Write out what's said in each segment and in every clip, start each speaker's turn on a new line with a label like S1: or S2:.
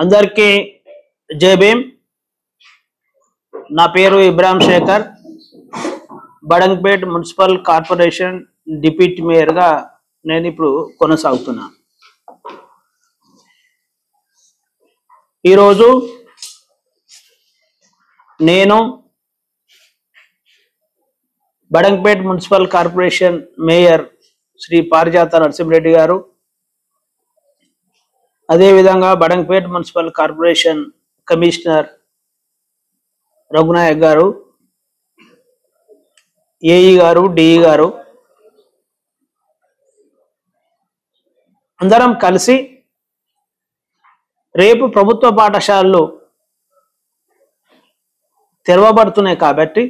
S1: అందరికీ జై భీమ్. నా పేరు Ibrahim Shekhar. Badangpet municipal corporation deputy మేయర్గా నేను ఇప్పుడు కొనసాగుతున్నా. ఈరోజు నేను Badangpet municipal corporation mayor Shri Parijatha Narasimhareddy గారు అదేవిధంగా Badangpet municipal corporation commissioner Raghunayak గారు ఏఈ గారు డిఈ గారు అందరం కలిసి రేపు ప్రభుత్వ పాఠశాలలు తెరవబడుతున్నాయి కాబట్టి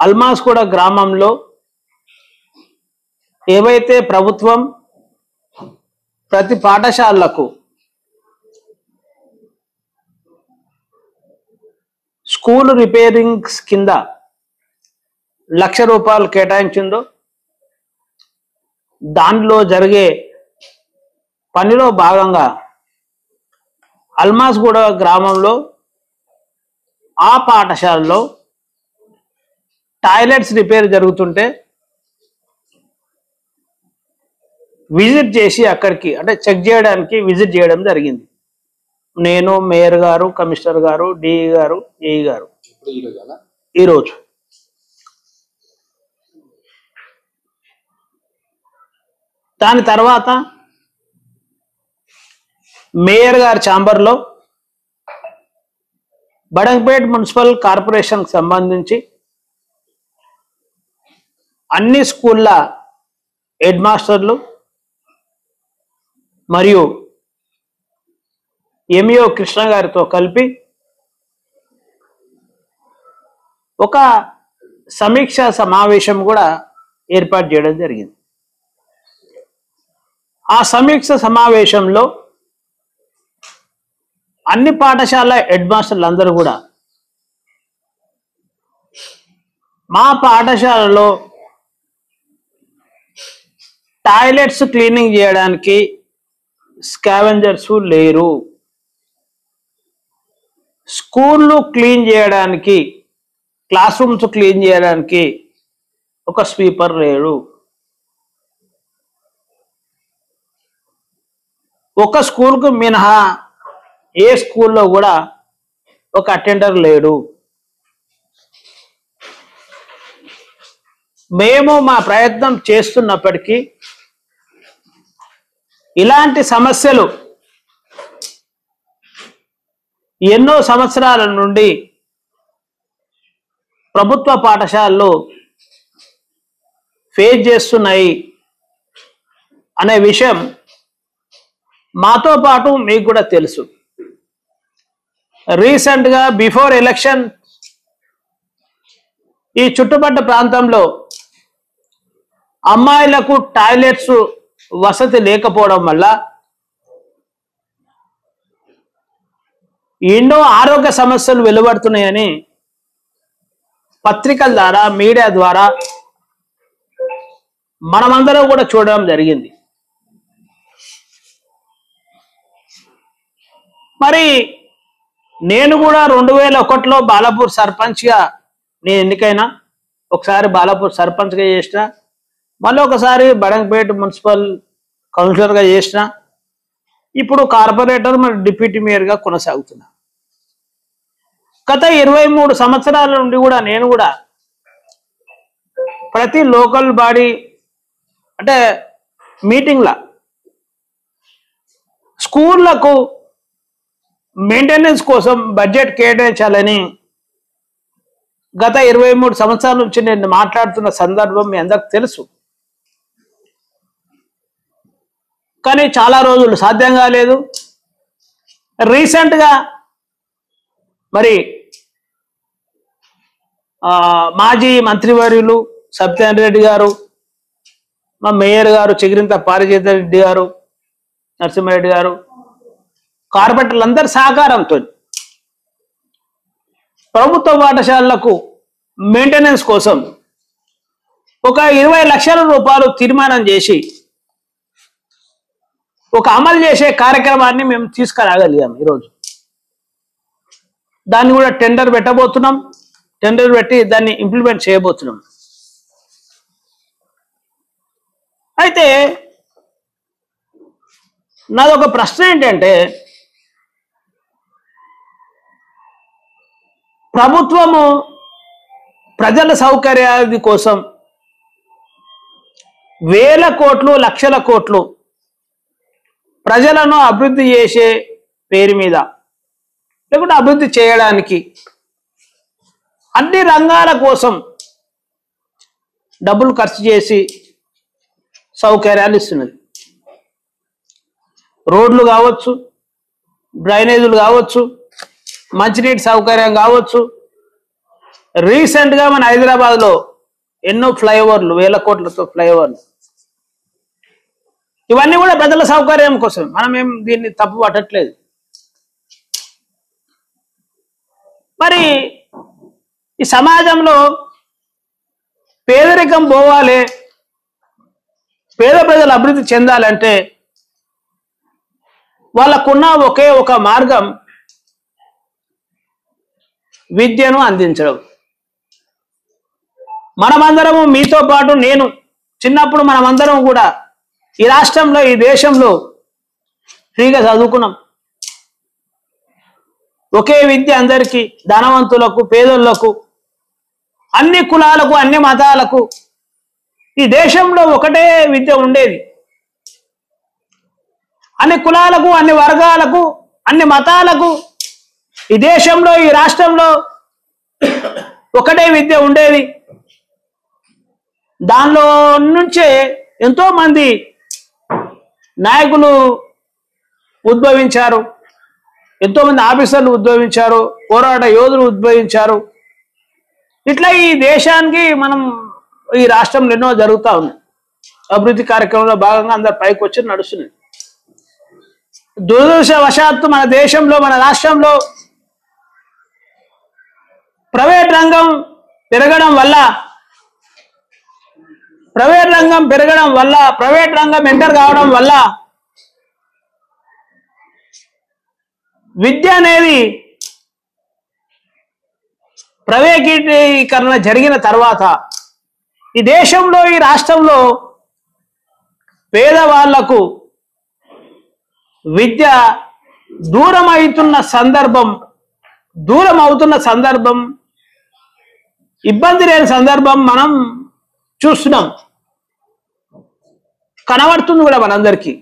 S1: అల్మాస్ కూడా గ్రామంలో ఏవైతే ప్రభుత్వం ప్రతి పాఠశాలలకు స్కూల్ రిపేరింగ్స్ కింద లక్ష రూపాయలు కేటాయించిందో దానిలో జరిగే పనిలో భాగంగా అల్మాస్గూడ గ్రామంలో ఆ పాఠశాలలో టాయిలెట్స్ రిపేర్ జరుగుతుంటే విజిట్ చేసి అక్కడికి అంటే చెక్ చేయడానికి విజిట్ చేయడం జరిగింది. నేను మేయర్ గారు కమిషనర్ గారు డిఈ గారు ఏఈ గారు. ఈరోజు దాని తర్వాత మేయర్ గారి ఛాంబర్లో బడంగ్పేట్ మున్సిపల్ కార్పొరేషన్కి సంబంధించి అన్ని స్కూళ్ళ హెడ్ మాస్టర్లు మరియు ఎంఈఓ కృష్ణ గారితో కలిపి ఒక సమీక్ష సమావేశం కూడా ఏర్పాటు చేయడం జరిగింది. ఆ సమీక్ష సమావేశంలో అన్ని పాఠశాల హెడ్ మాస్టర్లు అందరూ కూడా మా పాఠశాలలో టాయిలెట్స్ క్లీనింగ్ చేయడానికి స్కావెంజర్స్ లేరు. స్కూళ్ళు క్లీన్ చేయడానికి క్లాస్ రూమ్స్ క్లీన్ చేయడానికి ఒక స్వీపర్ లేడు ఒక స్కూల్కు మినహా ఏ స్కూల్లో కూడా ఒక అటెండర్ లేడు. మేము మా ప్రయత్నం చేస్తున్నప్పటికీ ఇలాంటి సమస్యలు ఎన్నో సంవత్సరాల నుండి ప్రభుత్వ పాఠశాలలు ఫేస్ చేస్తున్నాయి అనే విషయం మాతో పాటు మీకు కూడా తెలుసు. రీసెంట్గా బిఫోర్ ఎలక్షన్ ఈ చుట్టుపట్ట ప్రాంతంలో అమ్మాయిలకు టాయిలెట్స్ వసతి లేకపోవడం వల్ల ఎన్నో ఆరోగ్య సమస్యలు వెలువడుతున్నాయని పత్రికల ద్వారా మీడియా ద్వారా మనమందరం కూడా చూడడం జరిగింది. మరి నేను కూడా రెండు వేల ఒకటిలో బాలాపూర్ సర్పంచ్గా నేను ఎన్నికైనా ఒకసారి బాలాపూర్ సర్పంచ్గా చేసిన మళ్ళీ ఒకసారి బడంగపేట మున్సిపల్ కౌన్సిలర్గా చేసిన ఇప్పుడు కార్పొరేటర్ మరి డిప్యూటీ మేయర్గా కొనసాగుతున్నా. గత ఇరవై మూడు సంవత్సరాల నుండి కూడా నేను కూడా ప్రతి లోకల్ బాడీ అంటే మీటింగ్ల స్కూళ్ళకు మెయింటెనెన్స్ కోసం బడ్జెట్ కేటాయించాలని గత ఇరవై మూడు సంవత్సరాల నుంచి నేను మాట్లాడుతున్న సందర్భం మీ అందరికి తెలుసు. కానీ చాలా రోజులు సాధ్యం కాలేదు. రీసెంట్గా మరి మాజీ మంత్రివర్యులు సత్యనారాయణ రెడ్డి గారు మా మేయర్ గారు చిగిరింత పారిజీత రెడ్డి గారు నరసింహారెడ్డి గారు కార్పొరేటర్లందరి సహకారంతో ప్రభుత్వ పాఠశాలలకు మెయింటెనెన్స్ కోసం ఒక ఇరవై లక్షల రూపాయలు తీర్మానం చేసి ఒక అమలు చేసే కార్యక్రమాన్ని మేము తీసుకురాగలిగాం ఈరోజు. దాన్ని కూడా టెండర్ పెట్టబోతున్నాం. టెండర్ పెట్టి దాన్ని ఇంప్లిమెంట్ చేయబోతున్నాం. అయితే నాదొక ప్రశ్న ఏంటంటే ప్రభుత్వము ప్రజల సౌకర్యాది కోసం వేల కోట్లు లక్షల కోట్లు ప్రజలను అభివృద్ధి చేసే పేరు మీద లేకుంటే అభివృద్ధి చేయడానికి అన్ని రంగాల కోసం డబ్బులు ఖర్చు చేసి సౌకర్యాలు ఇస్తున్నది. రోడ్లు కావచ్చు డ్రైనేజీలు కావచ్చు మంచినీటి సౌకర్యం కావచ్చు. రీసెంట్గా మన హైదరాబాద్లో ఎన్నో ఫ్లైఓవర్లు వేల కోట్లతో ఫ్లైఓవర్లు. ఇవన్నీ కూడా ప్రజల సౌకర్యం కోసం. మనం ఏం దీన్ని తప్పు పట్టట్లేదు. మరి ఈ సమాజంలో పేదరికం పోవాలి పేద ప్రజలు అభివృద్ధి చెందాలంటే వాళ్ళకున్న ఒకే ఒక మార్గం విద్యను అందించడం. మనమందరము మీతో పాటు నేను చిన్నప్పుడు మనమందరం కూడా ఈ రాష్ట్రంలో ఈ దేశంలో ఫ్రీగా చదువుకున్నాం. ఒకే విద్య అందరికీ ధనవంతులకు పేదలకు అన్ని కులాలకు అన్ని మతాలకు ఈ దేశంలో ఒకటే విద్య ఉండేది. అన్ని కులాలకు అన్ని వర్గాలకు అన్ని మతాలకు ఈ దేశంలో ఈ రాష్ట్రంలో ఒకటే విద్య ఉండేది. దానిలో నుంచే ఎంతో మంది నాయకులు ఉద్భవించారు. ఎంతో మంది ఆఫీసర్లు ఉద్భవించారు. పోరాట యోధులు ఉద్భవించారు. ఇట్లా ఈ దేశానికి మనం ఈ రాష్ట్రంలో ఎన్నో జరుగుతూ ఉన్నాయి అభివృద్ధి కార్యక్రమంలో భాగంగా అందరు పైకి వచ్చి నడుస్తున్నాయి దురదృష్టవశాత్తు మన దేశంలో మన రాష్ట్రంలో ప్రైవేట్ రంగం పెరగడం వల్ల ప్రైవేట్ రంగం పెరగడం వల్ల ప్రైవేట్ రంగం ఎంటర్ కావడం వల్ల విద్య అనేది ప్రైవేటీకరణ జరిగిన తర్వాత ఈ దేశంలో ఈ రాష్ట్రంలో పేదవాళ్ళకు విద్య దూరం అవుతున్న సందర్భం దూరం అవుతున్న సందర్భం ఇబ్బంది లేని సందర్భం మనం చూస్తున్నాం. కనబడుతుంది కూడా మనందరికీ.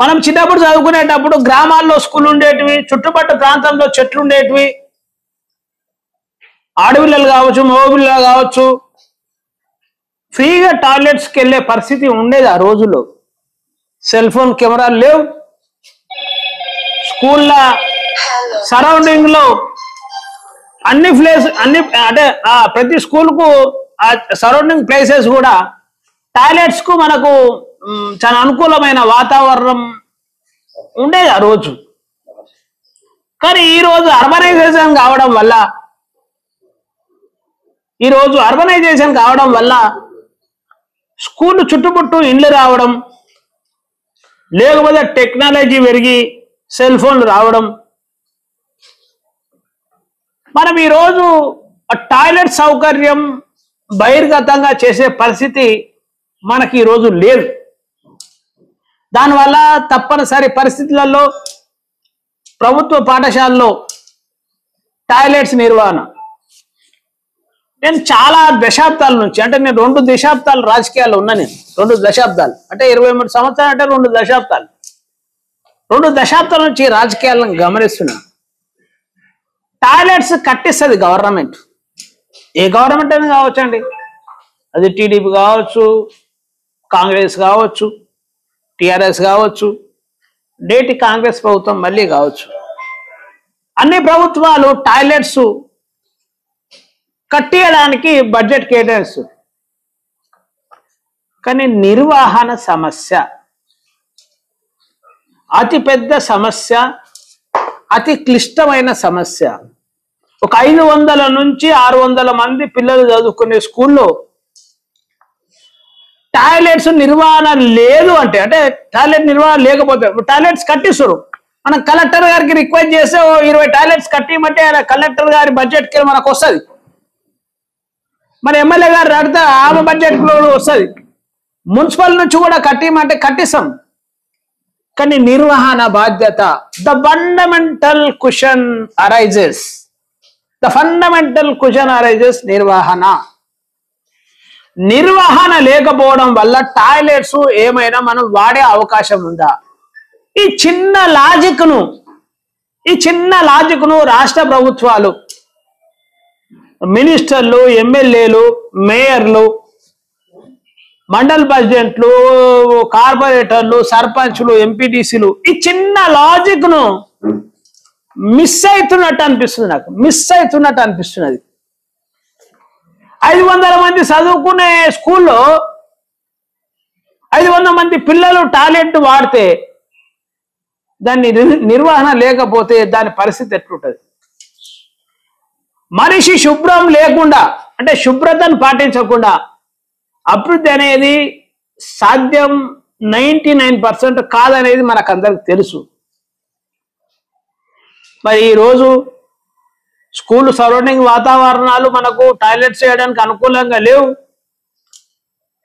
S1: మనం చిన్నప్పుడు చదువుకునేటప్పుడు గ్రామాల్లో స్కూల్ ఉండేటివి చుట్టుపక్కల ప్రాంతంలో చెట్లు ఉండేటివి. ఆడపిల్లలు కావచ్చు మగపిల్లలు కావచ్చు ఫ్రీగా టాయిలెట్స్కి వెళ్ళే పరిస్థితి ఉండేది ఆ రోజుల్లో. సెల్ ఫోన్ కెమెరాలు లేవు. స్కూళ్ళ సరౌండింగ్లో అన్ని ప్లేస్ అన్ని అంటే ప్రతి స్కూల్కు ఆ సరౌండింగ్ ప్లేసెస్ కూడా టాయిలెట్స్కు మనకు చాలా అనుకూలమైన వాతావరణం ఉండేది ఆ రోజు. కానీ ఈ రోజు అర్బనైజేషన్ కావడం వల్ల ఈ రోజు అర్బనైజేషన్ కావడం వల్ల స్కూల్ చుట్టుముట్టు ఇండ్లు రావడం లేకపోతే టెక్నాలజీ పెరిగి సెల్ ఫోన్లు రావడం. మనం ఈరోజు ఆ టాయిలెట్ సౌకర్యం బహిర్గతంగా చేసే పరిస్థితి మనకి ఈరోజు లేదు. దానివల్ల తప్పనిసరి పరిస్థితులలో ప్రభుత్వ పాఠశాలలో టాయిలెట్స్ నిర్వహణ. నేను చాలా దశాబ్దాల నుంచి అంటే నేను రెండు దశాబ్దాలు రాజకీయాల్లో ఉన్నా నేను. రెండు దశాబ్దాలు. అంటే ఇరవై మూడు సంవత్సరాలు అంటే రెండు దశాబ్దాలు. రెండు దశాబ్దాల నుంచి రాజకీయాలను గమనిస్తున్నాను టాయిలెట్స్ కట్టిస్తుంది గవర్నమెంట్. ఏ గవర్నమెంట్ అయినా కావచ్చండి. అది టీడీపీ కావచ్చు కాంగ్రెస్ కావచ్చు టిఆర్ఎస్ కావచ్చు నేటి కాంగ్రెస్ ప్రభుత్వం మళ్ళీ కావచ్చు. అన్ని ప్రభుత్వాలు టాయిలెట్స్ కట్టేయడానికి బడ్జెట్ కేటాయిస్తుంది కానీ నిర్వహణ సమస్య అతి పెద్ద సమస్య అతి క్లిష్టమైన సమస్య. ఒక ఐదు వందల నుంచి ఆరు వందల మంది పిల్లలు చదువుకునే స్కూల్లో టాయిలెట్స్ నిర్వహణ లేదు అంటే అంటే టాయిలెట్ నిర్వహణ లేకపోతే టాయిలెట్స్ కట్టిస్తారు మనం కలెక్టర్ గారికి రిక్వెస్ట్ చేస్తే ఓ ఇరవై టాయిలెట్స్ కట్టిమంటే ఆయన కలెక్టర్ గారి బడ్జెట్కి మనకు వస్తుంది. మరి ఎమ్మెల్యే గారు అడితే ఆమె బడ్జెట్లో వస్తుంది. మున్సిపల్ నుంచి కూడా కట్టిమంటే కట్టిస్తాం. కానీ నిర్వహణ బాధ్యత. The fundamental question arises the fundamental question arises నిర్వహణ. నిర్వహణ లేకపోవడం వల్ల టాయిలెట్స్ ఏమైనా మనం వాడే అవకాశం ఉందా? ఈ చిన్న లాజిక్ను ఈ చిన్న లాజిక్ను రాష్ట్ర ప్రభుత్వాలు మినిస్టర్లు ఎమ్మెల్యేలు మేయర్లు మండల్ ప్రెసిడెంట్లు కార్పొరేటర్లు సర్పంచ్లు ఎంపీటీసీలు ఈ చిన్న లాజిక్ను మిస్ అవుతున్నట్టు అనిపిస్తుంది నాకు. మిస్ అవుతున్నట్టు అనిపిస్తున్నది. ఐదు వందల మంది చదువుకునే స్కూల్లో ఐదు వందల మంది పిల్లలు టాలెంట్ వాడితే దాన్ని నిర్వహణ లేకపోతే దాని పరిస్థితి ఎట్లుంటుంది? మనిషి శుభ్రం లేకుండా అంటే శుభ్రతను పాటించకుండా అభివృద్ధి అనేది సాధ్యం నైంటీ నైన్ పర్సెంట్ కాదనేది మనకు అందరికి తెలుసు. మరి ఈరోజు స్కూల్ సరౌండింగ్ వాతావరణాలు మనకు టాయిలెట్స్ చేయడానికి అనుకూలంగా లేవు.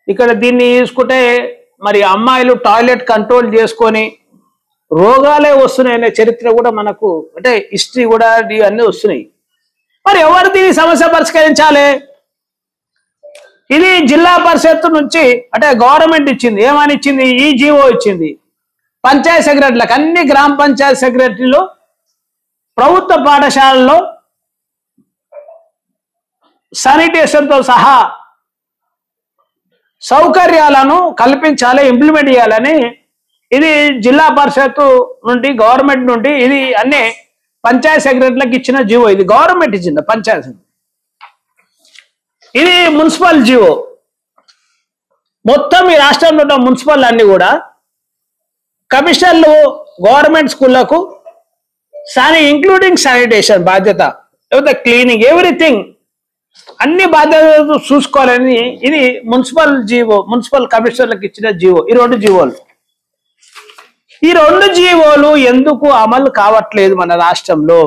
S1: ఇక్కడ దీన్ని తీసుకుంటే మరి అమ్మాయిలు టాయిలెట్ కంట్రోల్ చేసుకొని రోగాలే వస్తున్నాయనే చరిత్ర కూడా మనకు అంటే హిస్టరీ కూడా ఇవన్నీ వస్తున్నాయి. మరి ఎవరు దీని సమస్య పరిష్కరించాలి? ఇది జిల్లా పరిషత్ నుంచి అంటే గవర్నమెంట్ ఇచ్చింది. ఏమని ఇచ్చింది? ఈ జీవో ఇచ్చింది. పంచాయత్ సెక్రటరీలకు అన్ని గ్రామ పంచాయత్ సెక్రటరీలు ప్రభుత్వ పాఠశాలల్లో శానిటేషన్తో సహా సౌకర్యాలను కల్పించాలి ఇంప్లిమెంట్ చేయాలని ఇది జిల్లా పరిషత్ నుండి గవర్నమెంట్ నుండి ఇది అన్ని పంచాయత్ సెక్రటరీలకు ఇచ్చిన జీవో. ఇది గవర్నమెంట్ ఇచ్చింది పంచాయత్. ఇది మున్సిపల్ జీవో. మొత్తం ఈ రాష్ట్రంలో ఉన్న మున్సిపల్ అన్ని కూడా కమిషనర్లు గవర్నమెంట్ స్కూళ్ళకు సాని ఇంక్లూడింగ్ శానిటేషన్ బాధ్యత లేకపోతే క్లీనింగ్ ఎవ్రీథింగ్ అన్ని బాధ్యతలు చూసుకోవాలని ఇది మున్సిపల్ జీవో మున్సిపల్ కమిషనర్లకు ఇచ్చిన జీవో ఈ రెండు జీవోలు. ఈ రెండు జీవోలు ఎందుకు అమలు కావట్లేదు మన రాష్ట్రంలో?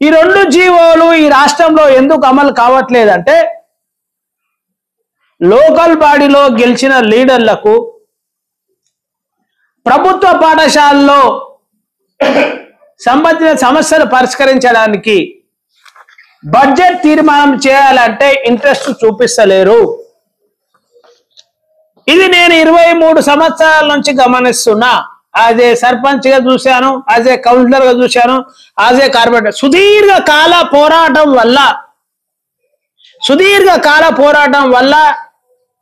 S1: ఈ రెండు జీవోలు ఈ రాష్ట్రంలో ఎందుకు అమలు కావట్లేదంటే లోకల్ బాడీలో గెలిచిన లీడర్లకు ప్రభుత్వ పాఠశాలలో సంబంధించిన సమస్యలు పరిష్కరించడానికి బడ్జెట్ తీర్మానం చేయాలంటే ఇంట్రెస్ట్ చూపిస్తలేరు. ఇది నేను ఇరవై మూడు సంవత్సరాల నుంచి గమనిస్తున్నా. యాజ్ ఏ సర్పంచ్గా చూశాను యాజ్ ఏ కౌన్సిలర్గా చూశాను యాజ్ ఏ కార్పొరేటర్ సుదీర్ఘ కాల పోరాటం వల్ల సుదీర్ఘ కాల పోరాటం వల్ల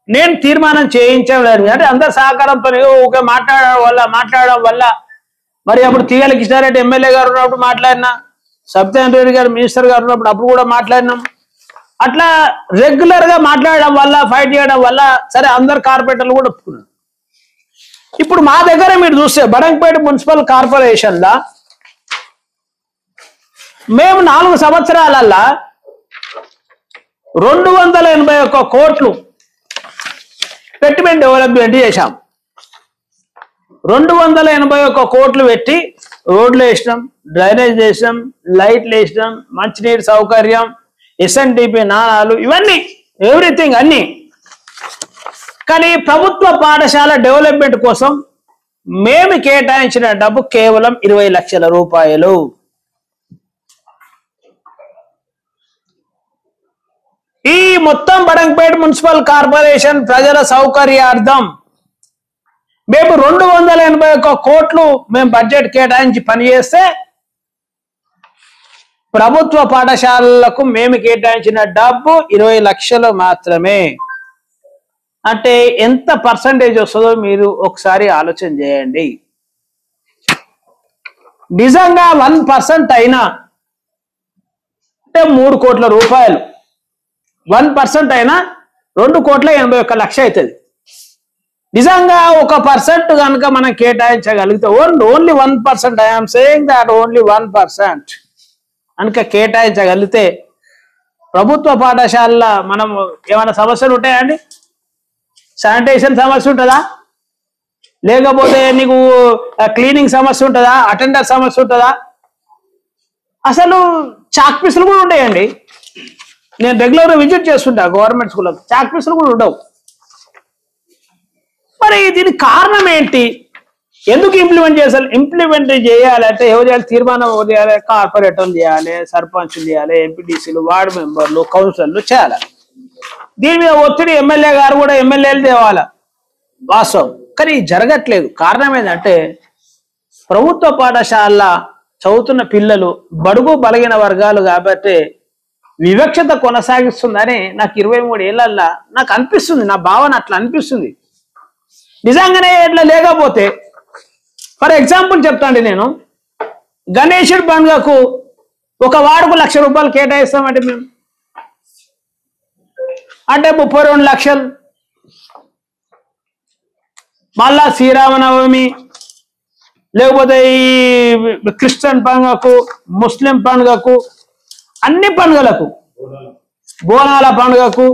S1: నేను తీర్మానం చేయించలేదు అంటే అందరి సహకారంతో ఊకే మాట్లాడడం వల్ల మాట్లాడడం వల్ల. మరి అప్పుడు తీగల కృష్ణారెడ్డి ఎమ్మెల్యే గారు ఉన్నప్పుడు మాట్లాడినా సత్యనారాయణ రెడ్డి గారు మినిస్టర్ గారు ఉన్నప్పుడు అప్పుడు కూడా మాట్లాడినాం. అట్లా రెగ్యులర్గా మాట్లాడడం వల్ల ఫైట్ చేయడం వల్ల సరే అందరు కార్పొరేటర్లు కూడా ఒప్పుకున్నారు. ఇప్పుడు మా దగ్గర మీరు చూస్తే బడంగపేట మున్సిపల్ కార్పొరేషన్లో మేము నాలుగు సంవత్సరాలల్లా రెండు వందల ఎనభై ఒక్క కోట్లు పెట్టిమెంట్ డెవలప్మెంట్ చేశాం. రెండు వందల ఎనభై ఒక్క కోట్లు పెట్టి రోడ్లు వేసినాం డ్రైనేజ్ వేసినాం లైట్లు వేసినాం మంచినీరు సౌకర్యం ఎస్ఎన్డిపి నాణాలు ఇవన్నీ ఎవ్రీథింగ్ అన్నీ. కానీ ప్రభుత్వ పాఠశాల డెవలప్మెంట్ కోసం మేము కేటాయించిన డబ్బు కేవలం ఇరవై లక్షల రూపాయలు. ఈ మొత్తం బడంపేట మున్సిపల్ కార్పొరేషన్ ప్రజల సౌకర్యార్థం మేము రెండు వందల ఎనభై ఒక్క కోట్లు మేము బడ్జెట్ కేటాయించి పనిచేస్తే ప్రభుత్వ పాఠశాలలకు మేము కేటాయించిన డబ్బు ఇరవై లక్షలు మాత్రమే. అంటే ఎంత పర్సంటేజ్ వస్తుందో మీరు ఒకసారి ఆలోచన చేయండి. నిజంగా వన్ పర్సెంట్ అయినా అంటే మూడు కోట్ల రూపాయలు. వన్ పర్సెంట్ అయినా రెండు కోట్ల ఎనభై ఒక్క లక్ష అవుతుంది. నిజంగా ఒక పర్సెంట్ కనుక మనం కేటాయించగలిగితే only only one percent I'm saying that only one percent కనుక కేటాయించగలిగితే ప్రభుత్వ పాఠశాలల మనం ఏమైనా సమస్యలు ఉంటాయండి? శానిటేషన్ సమస్య ఉంటుందా? లేకపోతే నీకు క్లీనింగ్ సమస్య ఉంటుందా? అటెండర్ సమస్య ఉంటుందా? అసలు చాక్ పీసులు కూడా ఉంటాయండి నేను రెగ్యులర్గా విజిట్ చేస్తుంటా గవర్నమెంట్ స్కూల్లో చాక్ పీసులు కూడా ఉండవు. మరి దీనికి కారణం ఏంటి? ఎందుకు ఇంప్లిమెంట్ చేయాలి ఇంప్లిమెంట్ చేయాలంటే ఎవరు చేయాలి? తీర్మానం ఎవరు చేయాలి? కార్పొరేటర్లు చేయాలి సర్పంచ్లు చేయాలి ఎంపీటీసీలు వార్డు మెంబర్లు కౌన్సిలర్లు చేయాలి. దీని మీద ఒత్తిడి ఎమ్మెల్యే గారు కూడా ఎమ్మెల్యేలు తేవాలి? వాస్తవం. కానీ జరగట్లేదు. కారణం ఏంటంటే ప్రభుత్వ పాఠశాల చదువుతున్న పిల్లలు బడుగు బలగిన వర్గాలు కాబట్టి వివక్షత కొనసాగిస్తుందని నాకు ఇరవై మూడు ఏళ్ళల్లా నాకు అనిపిస్తుంది. నా భావన అట్లా అనిపిస్తుంది. నిజంగానే ఇట్లా లేకపోతే ఫర్ ఎగ్జాంపుల్ చెప్తాండి నేను గణేశుడి పండుగకు ఒక వాడుకు లక్ష రూపాయలు కేటాయిస్తామంటే మేము అంటే ముప్పై రెండు లక్షలు. మళ్ళా శ్రీరామనవమి లేకపోతే ఈ క్రిస్టియన్ పండుగకు ముస్లిం పండుగకు అన్ని పండుగలకు బోనాల పండుగకు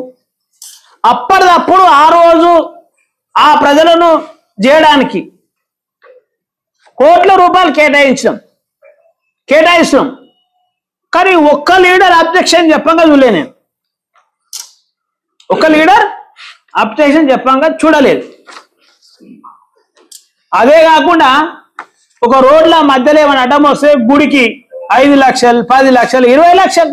S1: అప్పటిదప్పుడు ఆ రోజు ఆ ప్రజలను చేయడానికి కోట్ల రూపాయలు కేటాయించడం కేటాయించడం కానీ ఒక్క లీడర్ అబ్జెక్షన్ చెప్పంగా చూడలే నేను. ఒక్క లీడర్ అబ్జెక్షన్ చెప్పంగా చూడలేదు. అదే కాకుండా ఒక రోడ్ల మధ్యలో ఏమైనా అడ్డం వస్తే గుడికి ఐదు లక్షలు పది లక్షలు ఇరవై లక్షలు.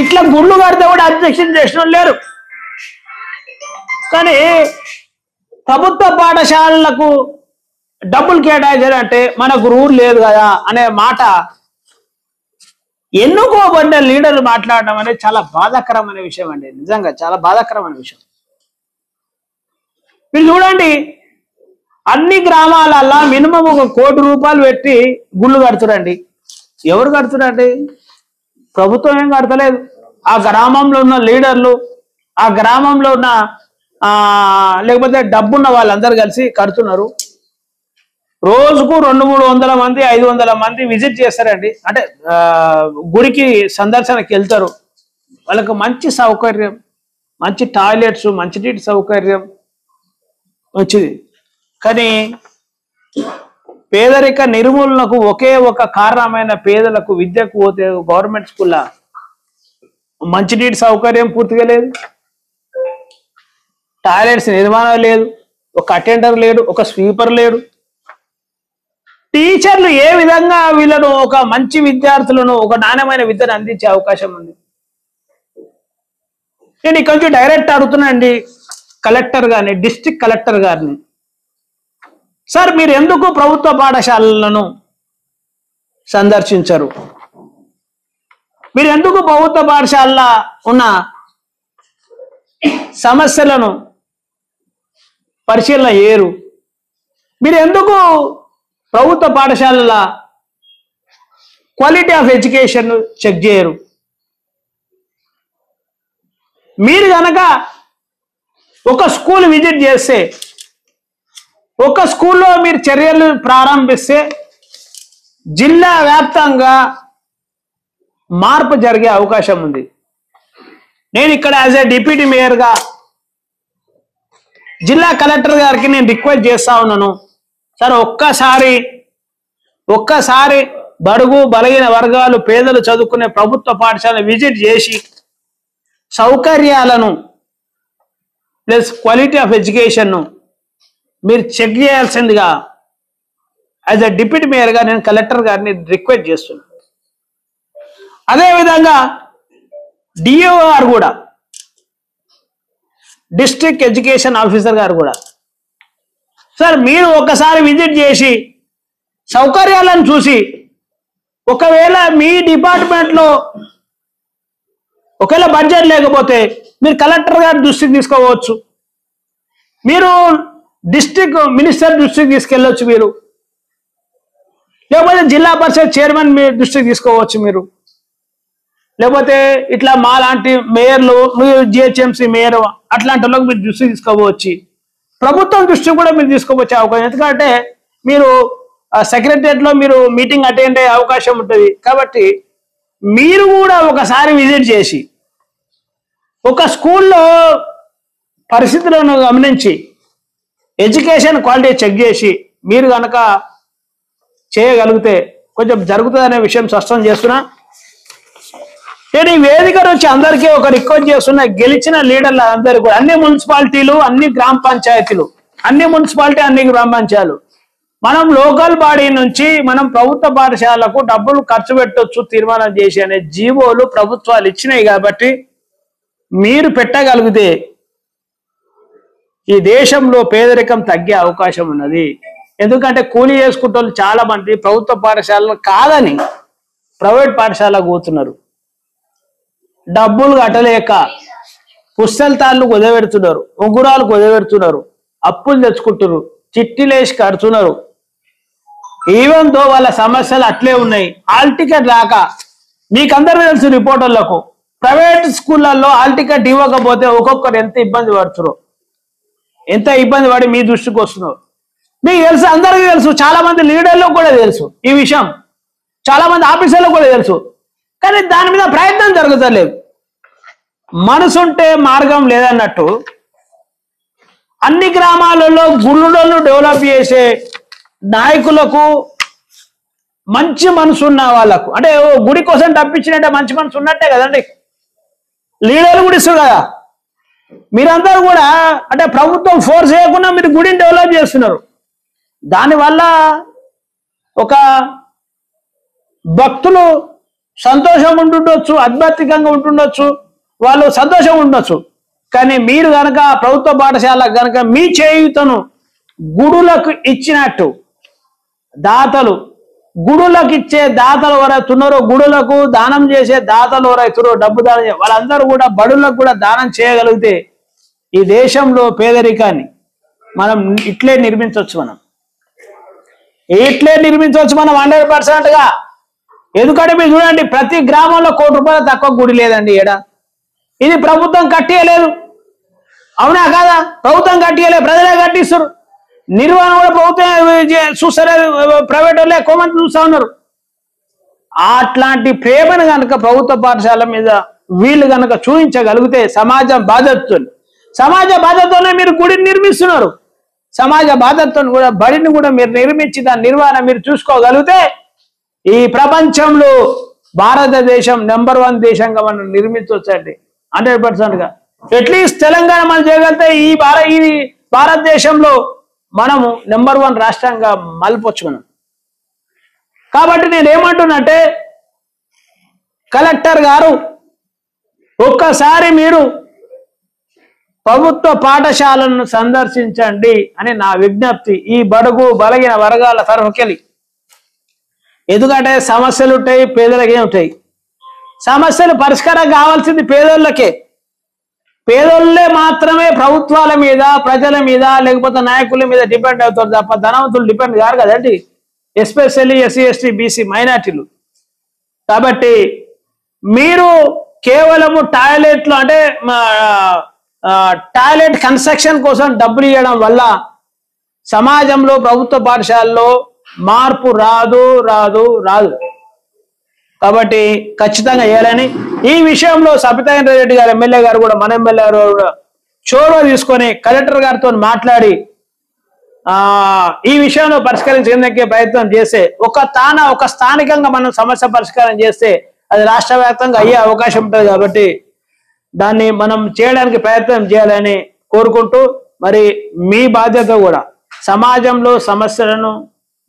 S1: ఇట్లా గుళ్ళు కడితే కూడా అబ్జెక్షన్ చేసిన లేరు. కానీ ప్రభుత్వ పాఠశాలలకు డబ్బులు కేటాయించాలంటే మనకు రూల్ లేదు కదా అనే మాట ఎన్నుకోబడ్డ లీడర్లు మాట్లాడడం అనేది చాలా బాధాకరమైన విషయం అండి. నిజంగా చాలా బాధాకరమైన విషయం. మీరు చూడండి అన్ని గ్రామాలల్లా మినిమం ఒక కోటి రూపాయలు పెట్టి గుళ్ళు కడుతురండి. ఎవరు కడుతురండి? ప్రభుత్వం ఏం కడతలేదు. ఆ గ్రామంలో ఉన్న లీడర్లు ఆ గ్రామంలో ఉన్న లేకపోతే డబ్బున్న వాళ్ళందరూ కలిసి కడుతున్నారు. రోజుకు రెండు మూడు వందల మంది ఐదు వందల మంది విజిట్ చేస్తారండి. అంటే గుడికి సందర్శనకి వెళ్తారు. వాళ్ళకి మంచి సౌకర్యం మంచి టాయిలెట్స్ మంచినీటి సౌకర్యం మంచిది కానీ పేదరిక నిర్మూలనకు ఒకే ఒక కారణమైన పేదలకు విద్యకు పోతే గవర్నమెంట్ స్కూల్లో మంచినీటి సౌకర్యం పూర్తిగా లేదు. టాయిలెట్స్ నిర్మాణం లేదు ఒక అటెండర్ లేడు ఒక స్వీపర్ లేడు. టీచర్లు ఏ విధంగా వీళ్ళను ఒక మంచి విద్యార్థులను ఒక నాణ్యమైన విద్యను అందించే అవకాశం ఉంది? నేను ఇక్కడ నుంచి డైరెక్ట్ అడుగుతున్నానండి కలెక్టర్ గారిని డిస్ట్రిక్ట్ కలెక్టర్ గారిని. సార్ మీరు ఎందుకు ప్రభుత్వ పాఠశాలలను సందర్శించరు? మీరు ఎందుకు ప్రభుత్వ పాఠశాలలో ఉన్న సమస్యలను పరిశీలన ఏరు. మీరు ఎందుకు ప్రభుత్వ పాఠశాలల క్వాలిటీ ఆఫ్ ఎడ్యుకేషన్ చెక్ చేయరు? మీరు కనుక ఒక స్కూల్ విజిట్ చేస్తే ఒక స్కూల్లో మీరు చర్యలు ప్రారంభిస్తే జిల్లా వ్యాప్తంగా మార్పు జరిగే అవకాశం ఉంది. నేను ఇక్కడ యాజ్ ఏ డిప్యూటీ మేయర్గా జిల్లా కలెక్టర్ గారికి నేను రిక్వెస్ట్ చేస్తా ఉన్నాను. సార్ ఒక్కసారి ఒక్కసారి బడుగు బలహీన వర్గాలు పేదలు చదువుకునే ప్రభుత్వ పాఠశాల విజిట్ చేసి సౌకర్యాలను ప్లస్ క్వాలిటీ ఆఫ్ ఎడ్యుకేషన్ను మీరు చెక్ చేయాల్సిందిగా యాజ్ అ డిప్యూటీ మేయర్గా నేను కలెక్టర్ గారిని రిక్వెస్ట్ చేస్తున్నాను. అదేవిధంగా డిఓఆర్ కూడా డిస్ట్రిక్ట్ ఎడ్యుకేషన్ ఆఫీసర్ గారు కూడా. సార్ మీరు ఒకసారి విజిట్ చేసి సౌకర్యాలను చూసి ఒకవేళ మీ డిపార్ట్మెంట్లో ఒకవేళ బడ్జెట్ లేకపోతే మీరు కలెక్టర్ గారి దృష్టికి తీసుకోవచ్చు. మీరు డిస్ట్రిక్ట్ మినిస్టర్ దృష్టికి తీసుకెళ్ళొచ్చు మీరు. లేకపోతే జిల్లా పరిషత్ చైర్మన్ మీ దృష్టికి తీసుకోవచ్చు మీరు. లేకపోతే ఇట్లా మా లాంటి మేయర్లు మీరు జిహెచ్ఎంసీ మేయర్ అట్లాంటి వాళ్ళకి మీరు దృష్టి తీసుకోవచ్చు ప్రభుత్వం దృష్టి కూడా మీరు తీసుకోవచ్చు అవకాశం. ఎందుకంటే మీరు సెక్రటరియట్లో మీరు మీటింగ్ అటెండ్ అయ్యే అవకాశం ఉంటుంది. కాబట్టి మీరు కూడా ఒకసారి విజిట్ చేసి ఒక స్కూల్లో పరిస్థితులను గమనించి ఎడ్యుకేషన్ క్వాలిటీ చెక్ చేసి మీరు కనుక చేయగలిగితే కొంచెం జరుగుతుందనే విషయం స్పష్టం చేస్తున్నా. నేను ఈ వేదిక నుంచి అందరికీ ఒక రిక్వెస్ట్ చేస్తున్నా గెలిచిన లీడర్లు అందరూ కూడా అన్ని మున్సిపాలిటీలు అన్ని గ్రామ పంచాయతీలు అన్ని మున్సిపాలిటీ అన్ని గ్రామ పంచాయతీలు. మనం లోకల్ బాడీ నుంచి మనం ప్రభుత్వ పాఠశాలకు డబ్బులు ఖర్చు పెట్టొచ్చు తీర్మానం చేసి అనే జీవోలు ప్రభుత్వాలు ఇచ్చినాయి కాబట్టి మీరు పెట్టగలిగితే ఈ దేశంలో పేదరికం తగ్గే అవకాశం ఉన్నది. ఎందుకంటే కూలీ చేసుకుంటే వాళ్ళు చాలా మంది ప్రభుత్వ పాఠశాలలు కాదని ప్రైవేట్ పాఠశాలకు పోతున్నారు. డబ్బులు కట్టలేక పుస్తల్తాళ్ళు కుదబెడుతున్నారు ఉంగురాలు కుదబెడుతున్నారు అప్పులు తెచ్చుకుంటున్నారు చిట్టిలేసి కడుతున్నారు. ఈవెన్ వాళ్ళ సమస్యలు అట్లే ఉన్నాయి హాల్ టికెట్ రాక మీకందరూ తెలుసు రిపోర్టర్లకు ప్రైవేట్ స్కూళ్ళల్లో హాల్ టికెట్ ఇవ్వకపోతే ఒక్కొక్కరు ఎంత ఇబ్బంది పడుతున్నారు. ఎంత ఇబ్బంది పడి మీ దృష్టికి వస్తున్నారు. మీకు తెలుసు అందరికీ తెలుసు చాలా మంది లీడర్లకు కూడా తెలుసు ఈ విషయం. చాలా మంది ఆఫీసర్లకు కూడా తెలుసు. కానీ దాని మీద ప్రయత్నం జరుగుతలేదు. మనసుంటే మార్గం లేదన్నట్టు అన్ని గ్రామాలలో గుళ్ళను డెవలప్ చేసే నాయకులకు మంచి మనసు ఉన్న వాళ్ళకు. అంటే ఓ గుడి కోసం తప్పించినట్టే మంచి మనసు ఉన్నట్టే కదండి. లీడర్లు కూడా ఇస్తారు కదా. మీరందరూ కూడా అంటే ప్రభుత్వం ఫోర్స్ చేయకుండా మీరు గుడిని డెవలప్ చేస్తున్నారు. దానివల్ల ఒక భక్తులు సంతోషం ఉంటుండొచ్చు ఆధ్యాత్మికంగా ఉంటుండొచ్చు వాళ్ళు సంతోషం ఉండొచ్చు కానీ మీరు కనుక ప్రభుత్వ పాఠశాలకు కనుక మీ చేయుతను గుడులకు ఇచ్చినట్టు దాతలు గుడులకు ఇచ్చే దాతలు ఎవరైతున్నారో గుడులకు దానం చేసే దాతలు ఎవరైతున్నారో డబ్బు దానం వాళ్ళందరూ కూడా బడులకు కూడా దానం చేయగలిగితే ఈ దేశంలో పేదరికాన్ని మనం ఇట్లే నిర్మించవచ్చు మనం. ఇట్లే నిర్మించవచ్చు మనం హండ్రెడ్ పర్సెంట్గా. ఎందుకంటే మీరు చూడండి ప్రతి గ్రామంలో కోటి రూపాయలు తక్కువ గుడి లేదండి ఈడ ఇది ప్రభుత్వం కట్టియలేదు. అవునా కాదా? ప్రభుత్వం కట్టియలేదు ప్రజలే కట్టిస్తారు నిర్వహణ కూడా ప్రభుత్వం చే- చూస్తలేదు ప్రైవేట్ వాళ్ళే ఎక్కువ మంది చూస్తా ఉన్నారు. అట్లాంటి ప్రేమను కనుక ప్రభుత్వ పాఠశాల మీద వీళ్ళు కనుక చూపించగలిగితే సమాజం బాధ్యతతో సమాజ బాధ్యతతోనే మీరు గుడిని నిర్మిస్తున్నారు. సమాజ బాధ్యతను కూడా బడిని కూడా మీరు నిర్మించి దాని నిర్వహణ మీరు చూసుకోగలిగితే ఈ ప్రపంచంలో భారతదేశం నెంబర్ వన్ దేశంగా మనం నిర్మించవచ్చండి. హండ్రెడ్ పర్సెంట్గా. అట్లీస్ట్ తెలంగాణ మనం చేయగలిగితే ఈ భారత ఈ భారతదేశంలో మనము నెంబర్ వన్ రాష్ట్రంగా మలపొచ్చు మనం. కాబట్టి నేను ఏమంటున్నంటే కలెక్టర్ గారు ఒక్కసారి మీరు ప్రభుత్వ పాఠశాలను సందర్శించండి అని నా విజ్ఞప్తి. ఈ బడుగు బలగిన వర్గాల తరఫుకెళ్ళి. ఎందుకంటే సమస్యలు ఉంటాయి పేదలకే ఉంటాయి. సమస్యలు పరిష్కారం కావాల్సింది పేదోళ్ళకే. పేదోళ్ళే మాత్రమే ప్రభుత్వాల మీద ప్రజల మీద లేకపోతే నాయకుల మీద డిపెండ్ అవుతారు తప్ప ధనవంతులు డిపెండ్ కారు కదండి ఎస్పెషల్లీ ఎస్సీ ఎస్టీ బీసీ మైనార్టీలు కాబట్టి మీరు కేవలము టాయిలెట్లు అంటే టాయిలెట్ కన్స్ట్రక్షన్ కోసం డబ్బులు ఇవ్వడం వల్ల సమాజంలో ప్రభుత్వ పాఠశాలలో మార్పు రాదు రాదు రాదు. కాబట్టి ఖచ్చితంగా చేయాలని ఈ విషయంలో సబితాయేంద్ర రెడ్డి గారు ఎమ్మెల్యే గారు కూడా మన ఎమ్మెల్యే గారు కూడా చోరవ తీసుకొని కలెక్టర్ గారితో మాట్లాడి ఆ ఈ విషయంలో పరిష్కరించేందుకే ప్రయత్నం చేస్తే ఒక తాన ఒక స్థానికంగా మనం సమస్య పరిష్కారం చేస్తే అది రాష్ట్ర వ్యాప్తంగా అయ్యే అవకాశం ఉంటుంది కాబట్టి దాన్ని మనం చేయడానికి ప్రయత్నం చేయాలని కోరుకుంటూ మరి మీ బాధ్యత కూడా సమాజంలో సమస్యలను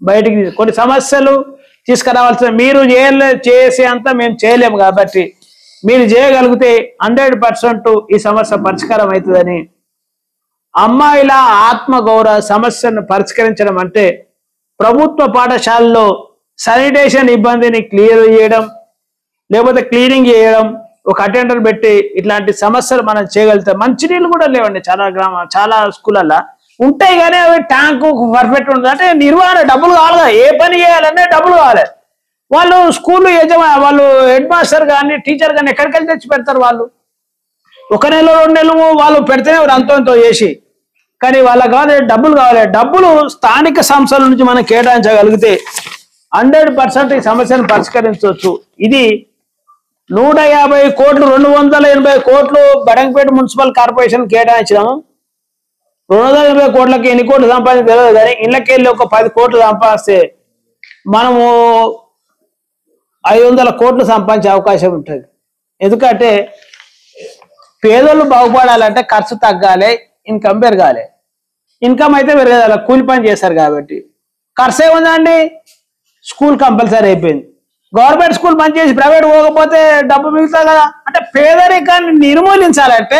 S1: బయటికి కొన్ని సమస్యలు తీసుకురావాల్సిన మీరు చేయలే చేసే అంతా మేము చేయలేము కాబట్టి మీరు చేయగలిగితే హండ్రెడ్ పర్సెంట్ ఈ సమస్య పరిష్కారం అవుతుందని. అమ్మాయిల ఆత్మగౌరవ సమస్యను పరిష్కరించడం అంటే ప్రభుత్వ పాఠశాలలో శానిటేషన్ ఇబ్బందిని క్లియర్ చేయడం లేకపోతే క్లీనింగ్ చేయడం ఒక అటెండర్ పెట్టి ఇట్లాంటి సమస్యలు మనం చేయగలుగుతాం మంచినీళ్ళు కూడా లేవండి చాలా గ్రామ చాలా స్కూళ్ళల్లో. ఉంటాయి కానీ అవి ట్యాంకు పర్ఫెక్ట్ ఉంటుంది. అంటే నిర్వహణ డబ్బులు కావాలి కదా. ఏ పని చేయాలన్నా డబ్బులు కావాలి. వాళ్ళు స్కూల్ యజమా వాళ్ళు హెడ్ మాస్టర్ కానీ టీచర్ కానీ ఎక్కడికి వెళ్ళి తెచ్చి పెడతారు వాళ్ళు? ఒక నెల రెండు నెలలు వాళ్ళు పెడితేనే వాళ్ళు అంతో ఎంతో చేసి. కానీ వాళ్ళకి కావాలి డబ్బులు కావాలి. డబ్బులు స్థానిక సంస్థల నుంచి మనం కేటాయించగలిగితే హండ్రెడ్ పర్సెంట్ ఈ సమస్యను పరిష్కరించవచ్చు. ఇది నూట యాభై కోట్లు రెండు వందల ఎనభై కోట్లు బడంగపేట మున్సిపల్ కార్పొరేషన్ కేటాయించినాము. రెండు వందల ఎనభై కోట్లకి ఎన్ని కోట్లు సంపాదించి తెలియదు కానీ ఇళ్ళకి వెళ్ళి ఒక పది కోట్లు సంపాదిస్తే మనము ఐదు వందల కోట్లు సంపాదించే అవకాశం ఉంటుంది. ఎందుకంటే పేదోళ్ళు బాగుపడాలంటే ఖర్చు తగ్గాలి ఇన్కమ్ పెరగాలి. ఇన్కమ్ అయితే పెరగదు కూలి పని చేస్తారు కాబట్టి. ఖర్చు ఏముందండి? స్కూల్ కంపల్సరీ అయిపోయింది. గవర్నమెంట్ స్కూల్ పని చేసి ప్రైవేట్ పోకపోతే డబ్బు మిగులుతుంది కదా. అంటే పేదరికాన్ని నిర్మూలించాలంటే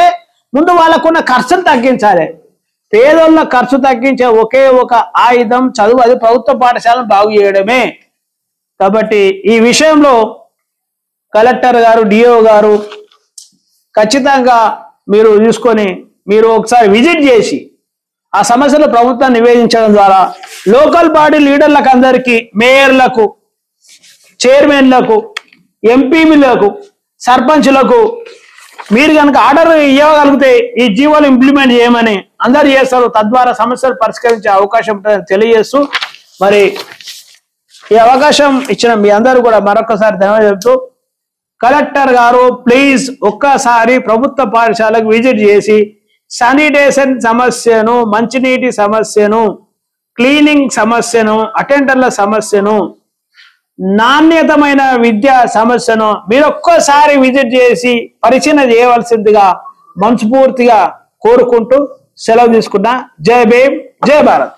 S1: ముందు వాళ్ళకున్న ఖర్చును తగ్గించాలి. పేదోళ్ళ ఖర్చు తగ్గించే ఒకే ఒక ఆయుధం చదువు అది ప్రభుత్వ పాఠశాలను బాగు చేయడమే. కాబట్టి ఈ విషయంలో కలెక్టర్ గారు డిఓ గారు ఖచ్చితంగా మీరు చూసుకొని మీరు ఒకసారి విజిట్ చేసి ఆ సమస్యలు ప్రభుత్వాన్ని నివేదించడం ద్వారా లోకల్ బాడీ లీడర్లకు అందరికీ మేయర్లకు చైర్మన్లకు ఎంపీలకు సర్పంచ్లకు మీరు కనుక ఆర్డర్ ఇవ్వగలిగితే ఈ జీవోలు ఇంప్లిమెంట్ చేయమని అందరు చేస్తారు. తద్వారా సమస్యలు పరిష్కరించే అవకాశం ఉంటుందని తెలియజేస్తూ మరి ఈ అవకాశం ఇచ్చిన మీ అందరూ కూడా మరొకసారి ధన్యవాదాలు చెప్తూ కలెక్టర్ గారు ప్లీజ్ ఒక్కసారి ప్రభుత్వ పాఠశాలకు విజిట్ చేసి శానిటేషన్ సమస్యను మంచినీటి సమస్యను క్లీనింగ్ సమస్యను అటెండర్ల సమస్యను నాణ్యతమైన విద్యా సమస్యను మీరు ఒక్కసారి విజిట్ చేసి పరిశీలన చేయవలసిందిగా మనస్ఫూర్తిగా కోరుకుంటూ సెలవు తీసుకున్నా. జై భీమ్ జై భారత్.